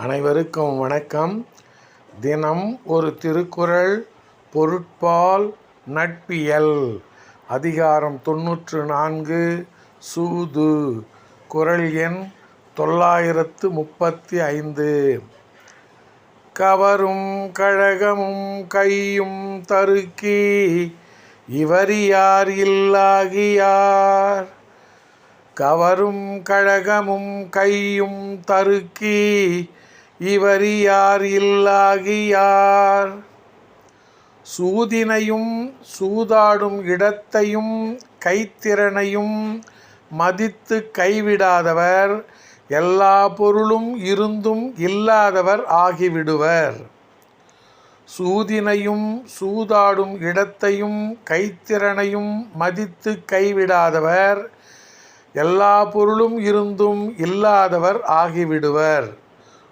அனைவருக்கும் வணக்கம். தினம் ஒரு திருக்குறள் பொருட்பால் நட்பியல். அதிகாரம் தொன்னூற்று நான்கு சூது. குறள் எண் தொள்ளாயிரத்து முப்பத்தி ஐந்து. கவரும் கழகமும் கையும் தருக்கி இவரியார் இல்லாகியார்? கவரும் கழகமும் கையும் தருக்கி இவரியார் இல்லாகியார்? சூதினையும் சூதாடும் இடத்தையும் கைத்திறனையும் மதித்து கைவிடாதவர் எல்லா பொருளும் இருந்தும் இல்லாதவர் ஆகிவிடுவர். சூதினையும் சூதாடும் இடத்தையும் கைத்திறனையும் மதித்து கைவிடாதவர் எல்லா பொருளும் இருந்தும் இல்லாதவர் ஆகிவிடுவர்.